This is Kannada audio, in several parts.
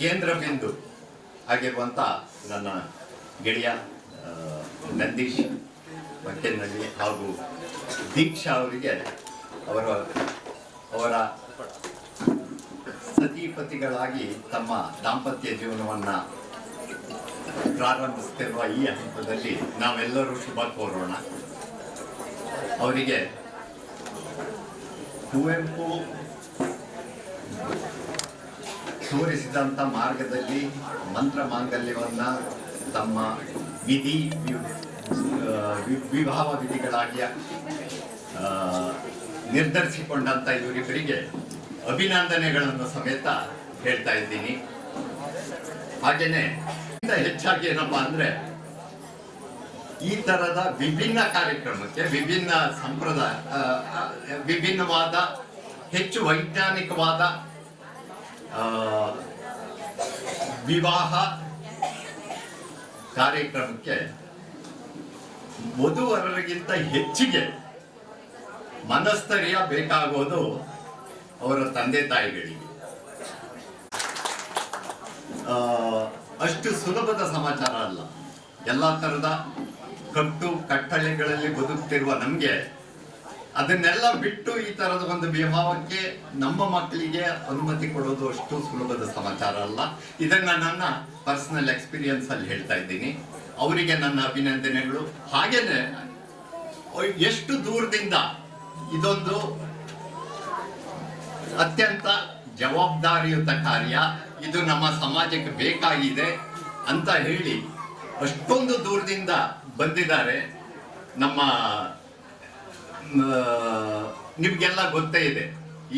ಕೇಂದ್ರ ಬಿಂದು ಆಗಿರುವಂಥ ನನ್ನ ಗೆಳೆಯ ನಂದೀಶ್ ಮಕ್ಕೆನಹಳ್ಳಿ ಹಾಗೂ ದೀಕ್ಷಾ ಅವರಿಗೆ ಅವರ ಅವರ ಸತಿಪತಿಗಳಾಗಿ ತಮ್ಮ ದಾಂಪತ್ಯ ಜೀವನವನ್ನು ಪ್ರಾರಂಭಿಸ್ತಿರುವ ಈ ಹಂತದಲ್ಲಿ ನಾವೆಲ್ಲರೂ ಶುಭ ಕೋರೋಣ. ಅವರಿಗೆ ಕುವೆಂಪು ತೋರಿಸಿದಂಥ ಮಾರ್ಗದಲ್ಲಿ ಮಂತ್ರ ಮಾಂಗಲ್ಯವನ್ನ ತಮ್ಮ ವಿಧಿ ವಿಭಾವ ವಿಧಿಗಳಾಗಿ ನಿರ್ಧರಿಸಿಕೊಂಡಂಥ ಇವರಿಬ್ಬರಿಗೆ ಅಭಿನಂದನೆಗಳನ್ನು ಸಮೇತ ಹೇಳ್ತಾ ಇದ್ದೀನಿ. ಹಾಗೇನೆ ಹೆಚ್ಚಾಗಿ ಏನಪ್ಪಾ ಅಂದ್ರೆ ಈ ತರದ ವಿಭಿನ್ನ ಕಾರ್ಯಕ್ರಮಕ್ಕೆ ವಿಭಿನ್ನ ಸಂಪ್ರದಾಯ ವಿಭಿನ್ನವಾದ, ಹೆಚ್ಚು ವೈಜ್ಞಾನಿಕವಾದ ವಿವಾಹ ಕಾರ್ಯಕ್ರಮಕ್ಕೆ ವಧುವರರಿಗಿಂತ ಹೆಚ್ಚಿಗೆ ಮನಸ್ಥೈರ್ಯ ಬೇಕಾಗೋದು ಅವರ ತಂದೆ ತಾಯಿಗಳಿಗೆ. ಅಷ್ಟು ಸುಲಭದ ಸಮಾಚಾರ ಅಲ್ಲ. ಎಲ್ಲ ತರದ ಕಟ್ಟು, ಕಟ್ಟಳೆಗಳಲ್ಲಿ ಬದುಕ್ತಿರುವ ನಮಗೆ ಅದನ್ನೆಲ್ಲ ಬಿಟ್ಟು ಈ ತರದ ಒಂದು ವಿವಾಹಕ್ಕೆ ನಮ್ಮ ಮಕ್ಕಳಿಗೆ ಅನುಮತಿ ಕೊಡೋದು ಅಷ್ಟು ಸುಲಭದ ಸಮಾಚಾರ ಅಲ್ಲ. ಇದನ್ನ ನನ್ನ ಪರ್ಸನಲ್ ಎಕ್ಸ್ಪೀರಿಯನ್ಸ್ ಅಲ್ಲಿ ಹೇಳ್ತಾ ಇದ್ದೀನಿ. ಅವರಿಗೆ ನನ್ನ ಅಭಿನಂದನೆಗಳು. ಹಾಗೇನೆ ಎಷ್ಟು ದೂರದಿಂದ ಇದೊಂದು ಅತ್ಯಂತ ಜವಾಬ್ದಾರಿಯುತ ಕಾರ್ಯ, ಇದು ನಮ್ಮ ಸಮಾಜಕ್ಕೆ ಬೇಕಾಗಿದೆ ಅಂತ ಹೇಳಿ ಅಷ್ಟೊಂದು ದೂರದಿಂದ ಬಂದಿದ್ದಾರೆ ನಮ್ಮ ನಿಮ್ಗೆಲ್ಲ ಗೊತ್ತೇ ಇದೆ.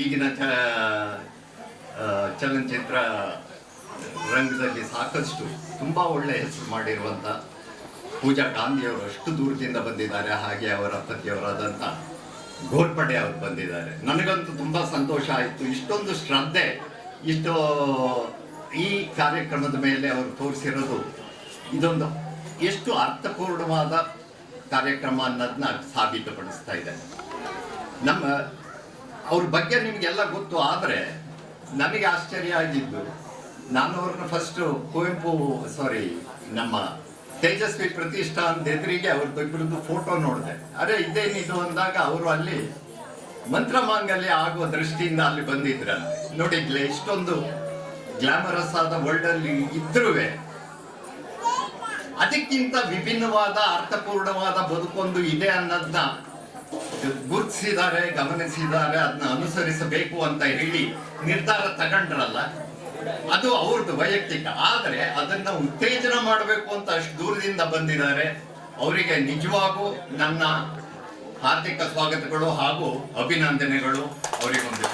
ಈಗಿನ ಚ ಚಲನಚಿತ್ರ ರಂಗದಲ್ಲಿ ಸಾಕಷ್ಟು ತುಂಬ ಒಳ್ಳೆ ಹೆಸರು ಮಾಡಿರುವಂಥ ಪೂಜಾ ಗಾಂಧಿಯವರು ಅಷ್ಟು ದೂರದಿಂದ ಬಂದಿದ್ದಾರೆ, ಹಾಗೆ ಅವರ ಪತಿಯವರಾದಂಥ ಘೋರ್ಪಡೆ ಅವರು ಬಂದಿದ್ದಾರೆ. ನನಗಂತೂ ತುಂಬ ಸಂತೋಷ ಆಯಿತು. ಇಷ್ಟೊಂದು ಶ್ರದ್ಧೆ, ಇಷ್ಟು, ಈ ಕಾರ್ಯಕ್ರಮದ ಮೇಲೆ ಅವರು ತೋರಿಸಿರೋದು ಇದೊಂದು ಎಷ್ಟು ಅರ್ಥಪೂರ್ಣವಾದ ಕಾರ್ಯಕ್ರಮ ಅನ್ನೋದನ್ನ ಸಾಬೀತುಪಡಿಸ್ತಾ ಇದೆ ನಮ್ಮ, ಅವ್ರ ಬಗ್ಗೆ ನಿಮಗೆಲ್ಲ ಗೊತ್ತು ಆದರೆ ನನಗೆ ಆಶ್ಚರ್ಯ ಆಗಿದ್ದು, ನಾನು ಅವ್ರನ್ನ ಫಸ್ಟ್ ಕುವೆಂಪು ಸಾರಿ ನಮ್ಮ ತೇಜಸ್ವಿ ಪ್ರತಿಷ್ಠಾನ್ ಎದುರಿಗೆ ಅವ್ರದ್ದು ಇಬ್ಬರದ್ದು ಫೋಟೋ ನೋಡಿದೆ. ಅರೆ ಇದೇನಿದು ಅಂದಾಗ ಅವರು ಅಲ್ಲಿ ಮಂತ್ರ ಮಾಂಗಲ್ಯ ಆಗುವ ದೃಷ್ಟಿಯಿಂದ ಅಲ್ಲಿ ಬಂದಿದ್ರ ನೋಡಿದ್ಲೆ ಇಷ್ಟೊಂದು ಗ್ಲಾಮರಸ್ ಆದ ವರ್ಲ್ಡ್ ಅಲ್ಲಿ ಇದ್ರುವೆ ಅದಕ್ಕಿಂತ ವಿಭಿನ್ನವಾದ, ಅರ್ಥಪೂರ್ಣವಾದ ಬದುಕೊಂದು ಇದೆ ಅನ್ನೋದನ್ನ ಗುರುತಿಸಿದ್ದಾರೆ, ಗಮನಿಸಿದ್ದಾರೆ, ಅದನ್ನ ಅನುಸರಿಸಬೇಕು ಅಂತ ಹೇಳಿ ನಿರ್ಧಾರ ತಗೊಂಡ್ರಲ್ಲ, ಅದು ಅವ್ರದ್ದು ವೈಯಕ್ತಿಕ. ಆದರೆ ಅದನ್ನ ಉತ್ತೇಜನ ಮಾಡಬೇಕು ಅಂತ ಅಷ್ಟು ದೂರದಿಂದ ಬಂದಿದ್ದಾರೆ. ಅವರಿಗೆ ನಿಜವಾಗೂ ನನ್ನ ಹಾರ್ದಿಕ ಸ್ವಾಗತಗಳು ಹಾಗೂ ಅಭಿನಂದನೆಗಳು. ಅವರಿಗೊಂದು.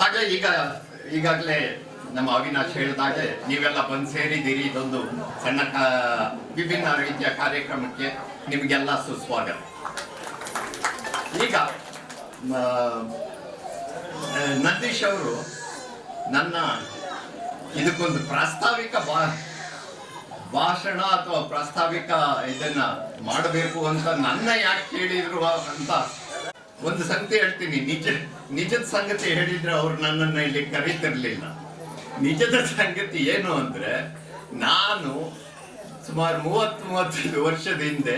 ಹಾಗೆ ಈಗ ಈಗಾಗಲೇ ನಮ್ಮ ಅವಿನಾಶ್ ಹೇಳಿದಾಗೆ ನೀವೆಲ್ಲ ಬಂದು ಸೇರಿದ್ದೀರಿ ಇದೊಂದು ಸಣ್ಣ ವಿಭಿನ್ನ ರೀತಿಯ ಕಾರ್ಯಕ್ರಮಕ್ಕೆ ನಿಮಗೆಲ್ಲ ಸುಸ್ವಾಗತ. ಈಗ ನಂದೀಶ್ ಅವರು ನನ್ನ ಇದಕ್ಕೊಂದು ಪ್ರಾಸ್ತಾವಿಕ ಬಾ, ಭಾಷಣ ಅಥವಾ ಪ್ರಾಸ್ತಾವಿಕ ಇದನ್ನ ಮಾಡಬೇಕು ಅಂತ ನನ್ನ ಯಾಕೆ ಕೇಳಿದ್ರು ಅಂತ ಒಂದು ಸಂಗತಿ ಹೇಳ್ತೀನಿ. ನಿಜ, ನಿಜದ ಸಂಗತಿ ಹೇಳಿದ್ರೆ ಅವ್ರು ನನ್ನನ್ನ ಇಲ್ಲಿ ಕರೀತಿರ್ಲಿಲ್ಲ. ನಿಜದ ಸಂಗತಿ ಏನು ಅಂದ್ರೆ, ನಾನು ಸುಮಾರು ಮೂವತ್ತು, ಮೂವತ್ತೈದು ವರ್ಷದ ಹಿಂದೆ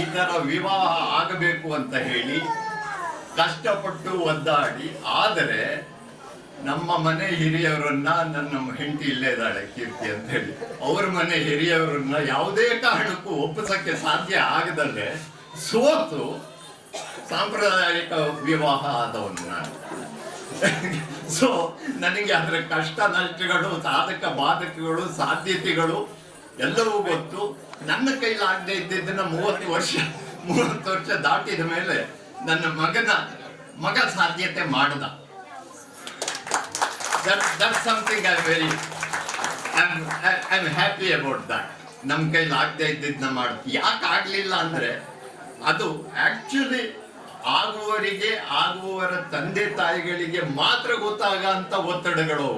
ಈ ತರ ವಿವಾಹ ಆಗಬೇಕು ಅಂತ ಹೇಳಿ ಕಷ್ಟಪಟ್ಟು ಒದ್ದಾಡಿ, ಆದರೆ ನಮ್ಮ ಮನೆ ಹಿರಿಯವರನ್ನ ನನ್ನ ಹೆಂಡತಿ ಇಲ್ಲೇ ಇದ್ದಾಳೆ, ಕೀರ್ತಿ ಅಂತ ಹೇಳಿ. ಅವ್ರ ಮನೆ ಹಿರಿಯವರನ್ನ ಯಾವುದೇ ಕಾರಣಕ್ಕೂ ಒಪ್ಪಿಸಕ್ಕೆ ಸಾಧ್ಯ ಆಗದಲ್ಲೇ ಸೋತು ಸಾಂಪ್ರದಾಯಿಕ ವಿವಾಹ ಆದವನು ನಾನು. ಸೊ ನನಗೆ ಅದರ ಕಷ್ಟ ನಷ್ಟಗಳು, ಸಾಧಕ ಬಾಧಕಗಳು, ಸಾಧ್ಯತೆಗಳು ಎಲ್ಲವೂ ಗೊತ್ತು. ನನ್ನ ಕೈಲಾಗದೆ ಇದ್ದಿದ್ದನ್ನ ಮೂವತ್ತು ವರ್ಷ ಮೂವತ್ತು ವರ್ಷ ದಾಟಿದ ಮೇಲೆ ನನ್ನ ಮಗನ, ಮಗ ಸಾಧ್ಯತೆ ಮಾಡದ. Something I very I happy about that. ನಮ್ಮ ಕೈಲಿ ಆಗದೆ ಇದ್ದಿದ್ದನ್ನ ಮಾಡ್ ಯಾಕೆ ಆಗ್ಲಿಲ್ಲ ಅಂದ್ರೆ, ಅದು ಆಕ್ಚುಲಿ ಆಗುವವರಿಗೆ, ಆಗುವವರ ತಂದೆ ತಾಯಿಗಳಿಗೆ ಮಾತ್ರ ಗೊತ್ತಾಗ ಅಂತ ಒತ್ತಡಗಳು.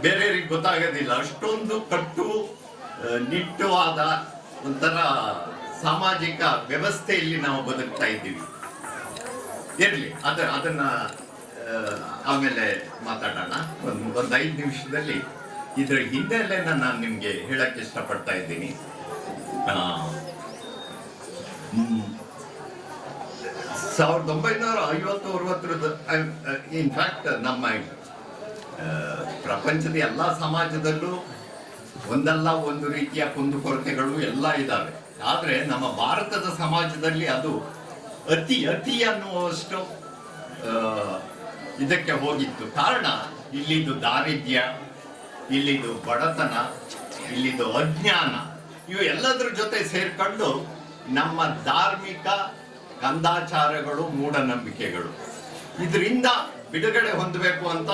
ಬೇರೆಯವರಿಗೆ ಗೊತ್ತಾಗೋದಿಲ್ಲ. ಅಷ್ಟೊಂದು ಕಟ್ಟು ನಿಟ್ಟು ನಿಟ್ಟುವಾದ ಒಂಥರ ಸಾಮಾಜಿಕ ವ್ಯವಸ್ಥೆಯಲ್ಲಿ ನಾವು ಬದುಕ್ತಾ ಇದ್ದೀವಿ. ಇರಲಿ, ಅದ, ಅದನ್ನ ಆಮೇಲೆ ಮಾತಾಡೋಣ. ಒಂದು ಒಂದು ಐದು ನಿಮಿಷದಲ್ಲಿ ಇದರ ಹಿನ್ನೆಲೆನ ನಾನು ನಿಮಗೆ ಹೇಳಕ್ಕೆ ಇಷ್ಟಪಡ್ತಾ ಇದ್ದೀನಿ. ಸಾವಿರದ ಒಂಬೈನೂರ ಐವತ್ತು ಅರವತ್ತರದ ಇನ್ಫ್ಯಾಕ್ಟ್ ನಮ್ಮ ಪ್ರಪಂಚದ ಎಲ್ಲ ಸಮಾಜದಲ್ಲೂ ಒಂದಲ್ಲ ಒಂದು ರೀತಿಯ ಕುಂದುಕೊರತೆಗಳು ಎಲ್ಲ ಇದ್ದಾವೆ ಆದರೆ ನಮ್ಮ ಭಾರತದ ಸಮಾಜದಲ್ಲಿ ಅದು ಅತಿ ಅತಿ ಅನ್ನುವಷ್ಟು ಇದಕ್ಕೆ ಹೋಗಿತ್ತು. ಕಾರಣ ಇಲ್ಲಿದು ದಾರಿದ್ರ್ಯ ಇಲ್ಲಿದು ಬಡತನ ಇಲ್ಲಿದು ಅಜ್ಞಾನ, ಇವು ಎಲ್ಲದರ ಜೊತೆ ಸೇರ್ಕೊಂಡು ನಮ್ಮ ಧಾರ್ಮಿಕ ಕಂದಾಚಾರಗಳು ಮೂಢನಂಬಿಕೆಗಳು. ಇದರಿಂದ ಬಿಡುಗಡೆ ಹೊಂದಬೇಕು ಅಂತ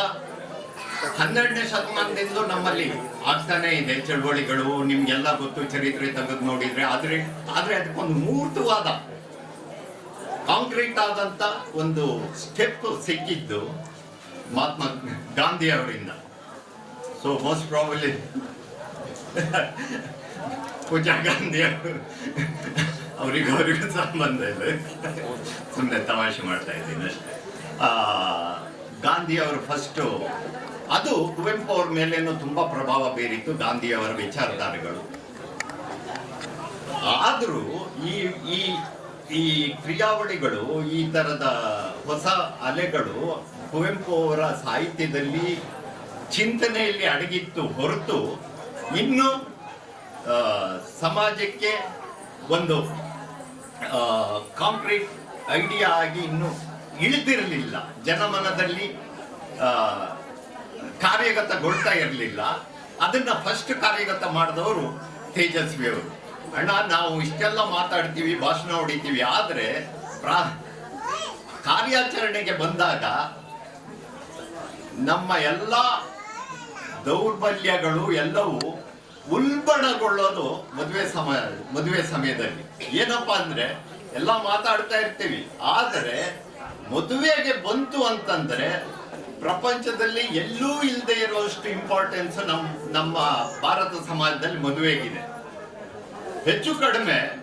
ಹನ್ನೆರಡನೇ ಶತಮಾನದಿಂದ ನಮ್ಮಲ್ಲಿ ಆಗ್ತಾನೆ ಇದೆ ಚಳುವಳಿಗಳು. ನಿಮ್ಗೆಲ್ಲ ಗೊತ್ತು, ಚರಿತ್ರೆ ತೆಗೆದು ನೋಡಿದ್ರೆ. ಆದ್ರೆ ಆದ್ರೆ ಅದಕ್ಕೊಂದು ಮೂರ್ತವಾದ, ಕಾಂಕ್ರೀಟ್ ಆದಂತ ಒಂದು ಸ್ಟೆಪ್ ಸಿಕ್ಕಿದ್ದು ಮಹಾತ್ಮ ಗಾಂಧಿ ಅವರಿಂದ. So most probably Pooja Gandhi ಅವರು. ಅವ್ರಿಗೆ ಅವ್ರಿಗೂ ಸಂಬಂಧ ಇದೆ ಸುಮ್ಮನೆ ತಮಾಷೆ ಮಾಡ್ತಾ ಇದ್ದೀನಿ ಅಷ್ಟೇ. ಗಾಂಧಿ ಅವರು ಫಸ್ಟು ಅದು ಕುವೆಂಪು ಅವ್ರ ಮೇಲೇನು ತುಂಬಾ ಪ್ರಭಾವ ಬೀರಿತ್ತು ಗಾಂಧಿಯವರ ವಿಚಾರಧಾರೆಗಳು. ಆದರೂ ಈ ಈ ಈ ಕ್ರಿಯಾವಳಿಗಳು, ಈ ತರದ ಹೊಸ ಅಲೆಗಳು ಕುವೆಂಪು ಅವರ ಸಾಹಿತ್ಯದಲ್ಲಿ ಚಿಂತನೆಯಲ್ಲಿ ಅಡಗಿತ್ತು ಹೊರತು ಇನ್ನು ಸಮಾಜಕ್ಕೆ ಒಂದು ಕಾಂಕ್ರೀಟ್ ಐಡಿಯಾ ಆಗಿ ಇನ್ನು ಇಳಿದಿರಲಿಲ್ಲ. ಜನಮನದಲ್ಲಿ ಕಾರ್ಯಗತಗೊಳ್ತಾ ಇರಲಿಲ್ಲ. ಅದನ್ನ ಫಸ್ಟ್ ಕಾರ್ಯಗತ ಮಾಡಿದವರು ತೇಜಸ್ವಿ ಅವರು. ಅಣ್ಣ, ನಾವು ಇಷ್ಟೆಲ್ಲ ಮಾತಾಡ್ತೀವಿ, ಭಾಷಣ ಹೊಡಿತೀವಿ, ಆದ್ರೆ ಪ್ರಾ, ಕಾರ್ಯಾಚರಣೆಗೆ ಬಂದಾಗ ನಮ್ಮ ಎಲ್ಲ ದೌರ್ಬಲ್ಯಗಳು ಎಲ್ಲವೂ ಉಲ್ಬಣಗೊಳ್ಳೋದು ಮದುವೆ ಸಮಯ, ಮದುವೆ ಸಮಯದಲ್ಲಿ. ಏನಪ್ಪಾ ಅಂದ್ರೆ, ಎಲ್ಲ ಮಾತಾಡ್ತಾ ಇರ್ತೀವಿ. ಆದರೆ, ಮದುವೆಗೆ ಬಂತು ಅಂತಂದ್ರೆ, ಪ್ರಪಂಚದಲ್ಲಿ ಎಲ್ಲೂ ಇಲ್ಲದೆ ಇರುವಷ್ಟು ಇಂಪಾರ್ಟೆನ್ಸ್ ನಮ್, ನಮ್ಮ ಭಾರತ ಸಮಾಜದಲ್ಲಿ ಮದುವೆಗಿದೆ. ಹೆಚ್ಚು ಕಡಿಮೆ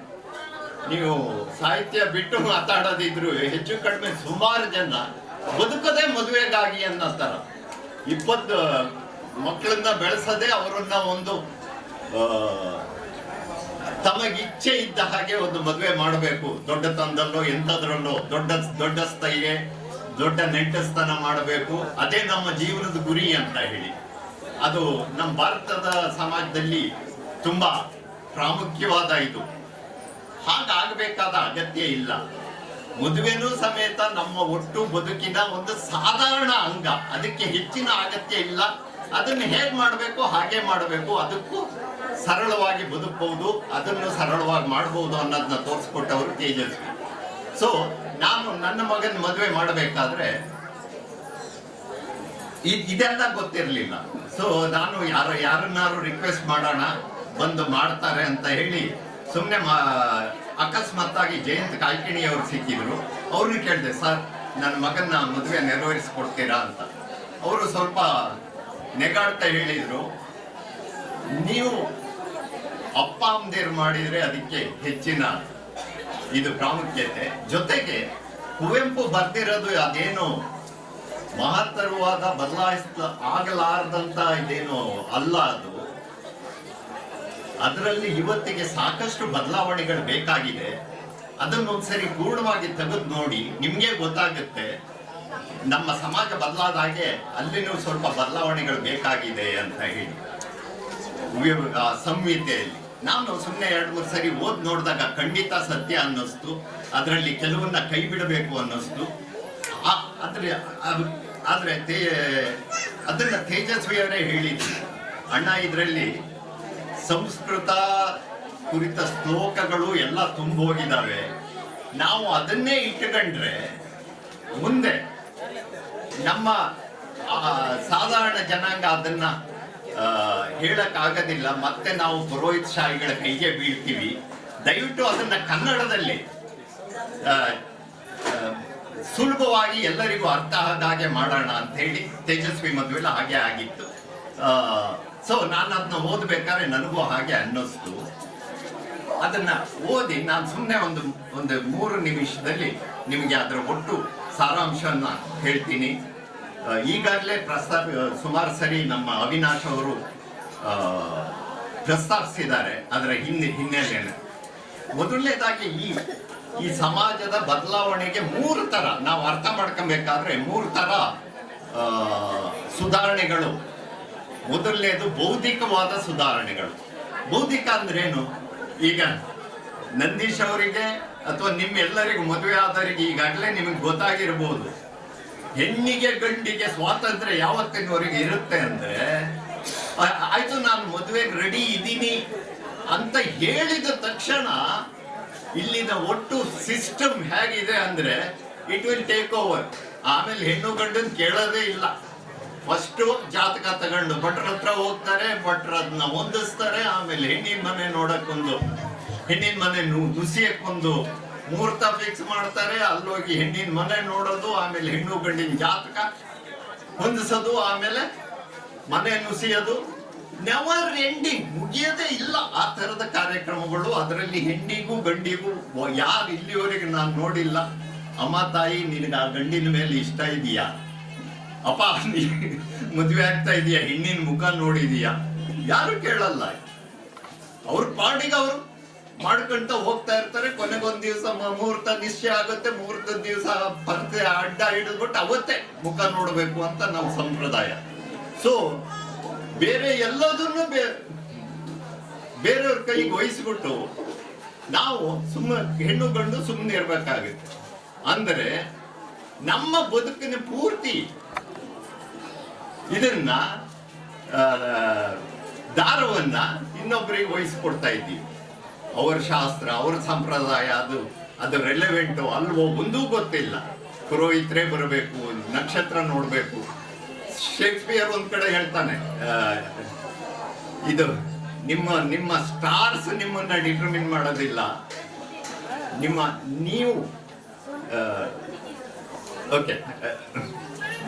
ನೀವು ಸಾಹಿತ್ಯ ಬಿಟ್ಟು ಮಾತಾಡೋದಿದ್ರು ಹೆಚ್ಚು ಕಡಿಮೆ ಸುಮಾರು ಜನ ಬದುಕದೇ ಮದುವೆಗಾಗಿ ಅನ್ನೋತರ ಇಪ್ಪತ್ತು ಮಕ್ಕಳನ್ನ ಬೆಳೆಸದೆ ಅವರನ್ನ ಒಂದು ತಮಗಿಚ್ಛೆ ಇದ್ದ ಹಾಗೆ ಒಂದು ಮದುವೆ ಮಾಡಬೇಕು. ದೊಡ್ಡ ತಂದಲ್ಲೋ ಎಂಥದ್ರಲ್ಲೋ, ದೊಡ್ಡ ದೊಡ್ಡ ಸ್ಥೈಗೆ ದೊಡ್ಡ ನೆಂಟಸ್ತನ ಮಾಡಬೇಕು. ಅದೇ ನಮ್ಮ ಜೀವನದ ಗುರಿ ಅಂತ ಹೇಳಿ. ಅದು ನಮ್ಮ ಭಾರತದ ಸಮಾಜದಲ್ಲಿ ತುಂಬಾ ಪ್ರಾಮುಖ್ಯವಾದ ಇದು. ಹಾಗಾಗಬೇಕಾದ ಅಗತ್ಯ ಇಲ್ಲ. ಮದುವೆನೂ ಸಮೇತ ನಮ್ಮ ಒಟ್ಟು ಬದುಕಿನ ಒಂದು ಸಾಧಾರಣ ಅಂಗ. ಅದಕ್ಕೆ ಹೆಚ್ಚಿನ ಅಗತ್ಯ ಇಲ್ಲ. ಅದನ್ನು ಹೇಗೆ ಮಾಡಬೇಕು, ಹಾಗೆ ಮಾಡಬೇಕು, ಅದಕ್ಕೂ ಸರಳವಾಗಿ ಬದುಕಬಹುದು ಅದನ್ನು ಸರಳವಾಗಿ ಮಾಡಬಹುದು ಅನ್ನೋದನ್ನ ತೋರಿಸ್ಕೊಟ್ಟವರು ತೇಜಸ್ವಿ ಸೊ ನಾನು ನನ್ನ ಮಗನ ಮದುವೆ ಮಾಡಬೇಕಾದ್ರೆ ಇದೆಲ್ಲ ಗೊತ್ತಿರಲಿಲ್ಲ. ಸೊ ನಾನು ಯಾರು ಯಾರನ್ನಾರು ರಿಕ್ವೆಸ್ಟ್ ಮಾಡೋಣ, ಬಂದು ಮಾಡ್ತಾರೆ ಅಂತ ಹೇಳಿ ಸುಮ್ಮನೆ ಅಕಸ್ಮಾತ್ತಾಗಿ ಜಯಂತ್ ಕಾಲ್ಕಿಣಿ ಅವರು ಸಿಕ್ಕಿದ್ರು. ಅವ್ರನ್ನ ಕೇಳಿದೆ, ಸರ್, ನನ್ನ ಮಗನ ಮದುವೆ ನೆರವೇರಿಸ್ಕೊಡ್ತೀರಾ? ಅಂತ. ಅವರು ಸ್ವಲ್ಪ ನೆಗಾಡ್ತಾ ಹೇಳಿದ್ರು. ನೀವು ಅಪ್ಪ ಅಮ್ಮದೇರು ಮಾಡಿದ್ರೆ ಅದಕ್ಕೆ ಹೆಚ್ಚಿನ ಇದು ಪ್ರಾಮುಖ್ಯತೆ. ಜೊತೆಗೆ ಕುವೆಂಪು ಬರ್ದಿರೋದು ಅದೇನು ಮಹತ್ತರವಾದ ಬದಲಾಯಿಸ ಆಗಲಾರದಂತ ಇದೇನು ಅಲ್ಲ ಅದು. ಅದರಲ್ಲಿ ಇವತ್ತಿಗೆ ಸಾಕಷ್ಟು ಬದಲಾವಣೆಗಳು ಬೇಕಾಗಿದೆ. ಅದನ್ನು ಒಂದ್ಸರಿ ಪೂರ್ಣವಾಗಿ ತೆಗೆದು ನೋಡಿ ನಿಮ್ಗೆ ಗೊತ್ತಾಗುತ್ತೆ. ನಮ್ಮ ಸಮಾಜ ಬದಲಾದ ಹಾಗೆ ಅಲ್ಲಿನೂ ಸ್ವಲ್ಪ ಬದಲಾವಣೆಗಳು ಬೇಕಾಗಿದೆ ಅಂತ ಹೇಳಿ. ಸಂಹಿತೆಯಲ್ಲಿ ನಾನು ಸುಮ್ಮನೆ ಎರಡು ಮೂರು ಸರಿ ಓದ್ ನೋಡಿದಾಗ ಖಂಡಿತ ಸತ್ಯ ಅನ್ನಿಸ್ತು. ಅದರಲ್ಲಿ ಕೆಲವನ್ನ ಕೈ ಬಿಡಬೇಕು ಅನ್ನಿಸ್ತು. ಆದ್ರೆ ಆದ್ರೆ ತೇ, ಅದನ್ನ ತೇಜಸ್ವಿಯವರೇ ಹೇಳಿದ್ರು. ಅಣ್ಣ, ಇದರಲ್ಲಿ ಸಂಸ್ಕೃತ ಕುರಿತ ಶ್ಲೋಕಗಳು ಎಲ್ಲ ತುಂಬೋಗಿದ್ದಾವೆ ನಾವು ಅದನ್ನೇ ಇಟ್ಟುಕೊಂಡ್ರೆ ಮುಂದೆ ನಮ್ಮ ಸಾಧಾರಣ ಜನಾಂಗ ಅದನ್ನ ಹೇಳಕ್ ಹೇಳಕ್ಕಾಗೋದಿಲ್ಲ. ಮತ್ತೆ ನಾವು ಪುರೋಹಿತ್ ಶಾಹಿಗಳ ಕೈಗೆ ಬೀಳ್ತೀವಿ. ದಯವಿಟ್ಟು ಅದನ್ನ ಕನ್ನಡದಲ್ಲಿ ಸುಲಭವಾಗಿ ಎಲ್ಲರಿಗೂ ಅರ್ಥ ಆದ ಹಾಗೆ ಮಾಡೋಣ ಅಂತ ಹೇಳಿ ತೇಜಸ್ವಿ ಮದುವೆಲ್ಲ ಹಾಗೆ ಆಗಿತ್ತು. ಸೊ ನಾನು ಅದನ್ನ ಓದ್ಬೇಕಾದ್ರೆ ನನಗೂ ಹಾಗೆ ಅನ್ನಿಸ್ತು. ಅದನ್ನ ಓದಿ ನಾನು ಸುಮ್ಮನೆ ಒಂದು ಒಂದು ಮೂರು ನಿಮಿಷದಲ್ಲಿ ನಿಮಗೆ ಅದರ ಒಟ್ಟು ಸಾರಾಂಶವನ್ನ ಹೇಳ್ತೀನಿ. ಈಗಾಗಲೇ ಪ್ರಸ್ತಾಪ ಸುಮಾರು ಸರಿ ನಮ್ಮ ಅವಿನಾಶ್ ಅವರು ಪ್ರಸ್ತಾಪಿಸಿದ್ದಾರೆ ಅದರ ಹಿನ್ನೆ ಹಿನ್ನೆಲೆಯನ್ನು ಮೊದಲನೇದಾಗಿ ಈ ಈ ಸಮಾಜದ ಬದಲಾವಣೆಗೆ ಮೂರು ತರ ನಾವು ಅರ್ಥ ಮಾಡ್ಕೊಬೇಕಾದ್ರೆ ಮೂರು ಆ, ಸುಧಾರಣೆಗಳು. ಮೊದಲನೇದು ಬೌದ್ಧಿಕವಾದ ಸುಧಾರಣೆಗಳು. ಬೌದ್ಧಿಕ ಅಂದ್ರೇನು? ಈಗ ನಂದೀಶ್ ಅವರಿಗೆ ಅಥವಾ ನಿಮ್ಮೆಲ್ಲರಿಗೂ ಮದುವೆ ಆದವರಿಗೆ ಈಗಾಗಲೇ ನಿಮಗೆ ಗೊತ್ತಾಗಿರ್ಬೋದು. ಹೆಣ್ಣಿಗೆ ಗಂಡಿಗೆ ಸ್ವಾತಂತ್ರ್ಯ ಯಾವತ್ತಿನವರೆಗೆ ಇರುತ್ತೆ ಅಂದ್ರೆ ಆಯ್ತು ನಾನು ಮದುವೆಗೆ ರೆಡಿ ಇದ್ದೀನಿ ಅಂತ ಹೇಳಿದ ತಕ್ಷಣ ಇಲ್ಲಿನ ಒಟ್ಟು ಸಿಸ್ಟಮ್ ಹೇಗಿದೆ ಅಂದ್ರೆ ಇಟ್ ವಿಲ್ ಟೇಕ್ ಓವರ್ ಆಮೇಲೆ ಹೆಣ್ಣು ಗಂಡನ್ ಕೇಳೋದೇ ಇಲ್ಲ. ಫಸ್ಟ್ ಜಾತಕ ತಗೊಂಡು ಭಟ್ರ ಹತ್ರ ಹೋಗ್ತಾರೆ, ಭಟ್ರ ಅದನ್ನ ಹೊಂದಿಸ್ತಾರೆ, ಆಮೇಲೆ ಹೆಣ್ಣಿನ ಮನೆ ನೋಡಕ್ಕೊಂದು, ಹೆಣ್ಣಿನ ಮನೆ ನುಸಿಯಕ್ಕೊಂದು ಮುಹೂರ್ತ ಫಿಕ್ಸ್ ಮಾಡ್ತಾರೆ, ಅಲ್ಲೋಗಿ ಹೆಣ್ಣಿನ ಮನೆ ನೋಡೋದು, ಆಮೇಲೆ ಹೆಣ್ಣು ಗಂಡಿನ ಜಾತಕ ಹೊಂದಿಸೋದು, ಆಮೇಲೆ ಮನೆ ನುಸಿಯೋದು. ನೆವರ್ ಎಂಡಿಂಗ್ ಮುಗಿಯೋದೇ ಇಲ್ಲ ಆ ತರದ ಕಾರ್ಯಕ್ರಮಗಳು. ಅದರಲ್ಲಿ ಹೆಣ್ಣಿಗೂ ಗಂಡಿಗೂ ಯಾರು ಇಲ್ಲಿವರೆಗೆ ನಾನು ನೋಡಿಲ್ಲ. ಅಮ್ಮ, ತಾಯಿ, ನಿನಗೆ ಆ ಗಂಡಿನ ಮೇಲೆ ಇಷ್ಟ ಇದೆಯಾ? ಅಪ್ಪ, ನೀ ಮದುವೆ ಆಗ್ತಾ ಇದೀಯಾ? ಹೆಣ್ಣಿನ ಮುಖ ನೋಡಿದೀಯಾ? ಯಾರು ಕೇಳಲ್ಲ. ಅವ್ರ ಪಾಡಿಗೆ ಅವರು ಮಾಡ್ಕೊಂತ ಹೋಗ್ತಾ ಇರ್ತಾರೆ. ಕೊನೆಗೊಂದ್ ದಿವಸ ಮುಹೂರ್ತ ನಿಶ್ಚಯ ಆಗುತ್ತೆ. ಮುಹೂರ್ತ ದಿವಸ ಬರ್ತೆ ಅಡ್ಡ ಹಿಡಿದ್ಬಿಟ್ಟು ಅವತ್ತೇ ಮುಖ ನೋಡಬೇಕು ಅಂತ ನಮ್ಮ ಸಂಪ್ರದಾಯ. ಸೊ ಬೇರೆ ಎಲ್ಲದನ್ನು ಬೇರೆಯವ್ರ ಕೈಗೆ ವಹಿಸ್ಬಿಟ್ಟು ನಾವು ಸುಮ್ಮನೆ ಹೆಣ್ಣು ಗಂಡು ಸುಮ್ಮನೆ ಇರ್ಬೇಕಾಗುತ್ತೆ. ಅಂದ್ರೆ ನಮ್ಮ ಬದುಕಿನ ಪೂರ್ತಿ ಇದನ್ನ ದಾರವನ್ನ ಇನ್ನೊಬ್ಬರಿಗೆ ವಹಿಸ್ಕೊಡ್ತಾ ಇದ್ದೀವಿ. ಅವರ ಶಾಸ್ತ್ರ, ಅವರ ಸಂಪ್ರದಾಯ ಅದು ಅದು ರೆಲೆವೆಂಟು ಅಲ್ವೋ ಒಂದೂ ಗೊತ್ತಿಲ್ಲ. ಪುರೋಹಿತರೇ ಬರಬೇಕು ನಕ್ಷತ್ರ ನೋಡಬೇಕು. ಶೇಕ್ಸ್ಪಿಯರ್ ಒಂದು ಕಡೆ ಹೇಳ್ತಾನೆ ಇದು ನಿಮ್ಮ ನಿಮ್ಮ ಸ್ಟಾರ್ಸ್ ನಿಮ್ಮನ್ನ ಡಿಟರ್ಮಿನ್ ಮಾಡೋದಿಲ್ಲ. ನಿಮ್ಮ, ನೀವು ಓಕೆ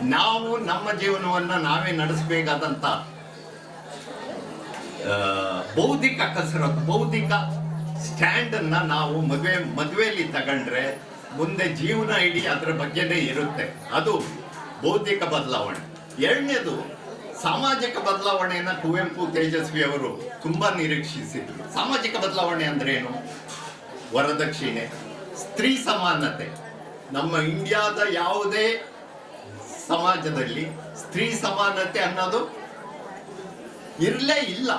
ನಾವು ನಮ್ಮ ಜೀವನವನ್ನ ನಾವೇ ನಡೆಸಬೇಕಾದಂತ ಬೌದ್ಧಿಕ ಕಸರತ್ತು, ಬೌದ್ಧಿಕ ಸ್ಟ್ಯಾಂಡ್ ಅನ್ನ ನಾವು ಮದುವೆ, ಮದುವೆಯಲ್ಲಿ ತಗೊಂಡ್ರೆ ಮುಂದೆ ಜೀವನ ಇಡೀ ಅದರ ಬಗ್ಗೆನೇ ಇರುತ್ತೆ. ಅದು ಬೌದ್ಧಿಕ ಬದಲಾವಣೆ. ಎರಡನೇದು, ಸಾಮಾಜಿಕ ಬದಲಾವಣೆಯನ್ನ ಕುವೆಂಪು ತೇಜಸ್ವಿ ಅವರು ತುಂಬಾ ನಿರೀಕ್ಷಿಸಿದ್ರು. ಸಾಮಾಜಿಕ ಬದಲಾವಣೆ ಅಂದ್ರೆ ಏನು ವರದಕ್ಷಿಣೆ, ಸ್ತ್ರೀ ಸಮಾನತೆ. ನಮ್ಮ ಇಂಡಿಯಾದ ಯಾವುದೇ ಸಮಾಜದಲ್ಲಿ ಸ್ತ್ರೀ ಸಮಾನತೆ ಅನ್ನೋದು ಇರಲೇ ಇಲ್ಲ.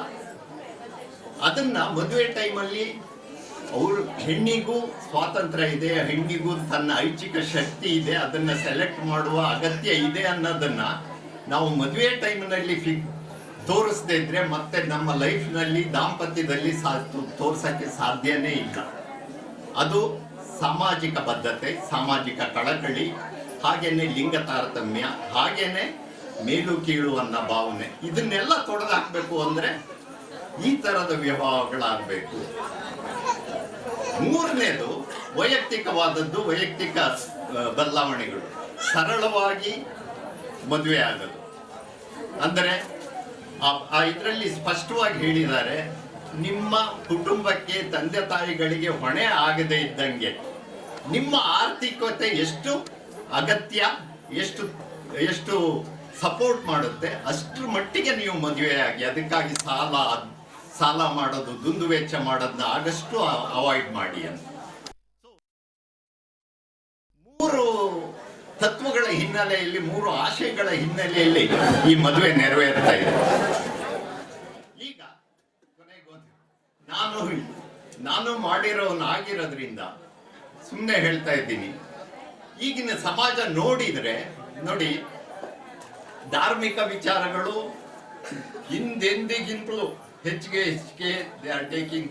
ಅದನ್ನ ಮದುವೆ ಟೈಮಲ್ಲಿ ಅವರು ಹೆಣ್ಣಿಗೂ ಸ್ವಾತಂತ್ರ್ಯ ಇದೆ, ಹೆಣ್ಣಿಗೂ ತನ್ನ ಐಚ್ಛಿಕ ಶಕ್ತಿ ಇದೆ, ಅದನ್ನ ಸೆಲೆಕ್ಟ್ ಮಾಡುವ ಅಗತ್ಯ ಇದೆ ಅನ್ನೋದನ್ನ ನಾವು ಮದುವೆ ಟೈಮ್ನಲ್ಲಿ ಫಿ, ತೋರಿಸದೇ ಇದ್ರೆ ಮತ್ತೆ ನಮ್ಮ ಲೈಫ್ನಲ್ಲಿ ದಾಂಪತ್ಯದಲ್ಲಿ ಸಾ ತೋರ್ಸಕ್ಕೆ ಸಾಧ್ಯನೇ ಇಲ್ಲ. ಅದು ಸಾಮಾಜಿಕ ಬದ್ಧತೆ, ಸಾಮಾಜಿಕ ಕಳಕಳಿ ಹಾಗೇನೆ ಲಿಂಗ ತಾರತಮ್ಯ ಹಾಗೇನೆ ಮೇಲು ಕೀಳು ಅನ್ನೋ ಭಾವನೆ. ಇದನ್ನೆಲ್ಲ ತೊಡೆದು ಹಾಕ್ಬೇಕು ಅಂದ್ರೆ ಈ ತರದ ವ್ಯವಹಾರಗಳಾಗಬೇಕು ಮೂರನೇದು ವೈಯಕ್ತಿಕವಾದದ್ದು, ವೈಯಕ್ತಿಕ ಬದಲಾವಣೆಗಳು. ಸರಳವಾಗಿ ಮದುವೆ ಆಗೋದು. ಅಂದರೆ ಆ ಇದರಲ್ಲಿ ಸ್ಪಷ್ಟವಾಗಿ ಹೇಳಿದ್ದಾರೆ, ನಿಮ್ಮ ಕುಟುಂಬಕ್ಕೆ ತಂದೆ ತಾಯಿಗಳಿಗೆ ಹೊಣೆ ಆಗದೆ ಇದ್ದಂಗೆ ನಿಮ್ಮ ಆರ್ಥಿಕತೆ ಎಷ್ಟು ಅಗತ್ಯ ಎಷ್ಟು ಎಷ್ಟು ಸಪೋರ್ಟ್ ಮಾಡುತ್ತೆ, ಅಷ್ಟರ ಮಟ್ಟಿಗೆ ನೀವು ಮದುವೆ ಆಗಿ ಅದಕ್ಕಾಗಿ ಸಾಲ ಸಾಲ ಮಾಡೋದು, ದುಂದು ವೆಚ್ಚ ಮಾಡೋದನ್ನ ಆದಷ್ಟು ಅವಾಯ್ಡ್ ಮಾಡಿ ಅಂತ. ಮೂರು ತತ್ವಗಳ ಹಿನ್ನೆಲೆಯಲ್ಲಿ, ಮೂರು ಆಶಯಗಳ ಹಿನ್ನೆಲೆಯಲ್ಲಿ ಈ ಮದುವೆ ನೆರವೇರ್ತಾ ಇದೆ. ಈಗ ನಾನು ನಾನು ಮಾಡಿರೋನಾಗಿರೋದ್ರಿಂದ ಸುಮ್ಮನೆ ಹೇಳ್ತಾ ಇದ್ದೀನಿ. ಈಗಿನ ಸಮಾಜ ನೋಡಿದ್ರೆ ನೋಡಿ ಧಾರ್ಮಿಕ ವಿಚಾರಗಳು ಹಿಂದೆಂದಿಗಿಂತಲೂ ಹೆಚ್ಚಿಗೆ ಹೆಚ್ಚಿಗೆ ದೇ ಆರ್ ಟೇಕಿಂಗ್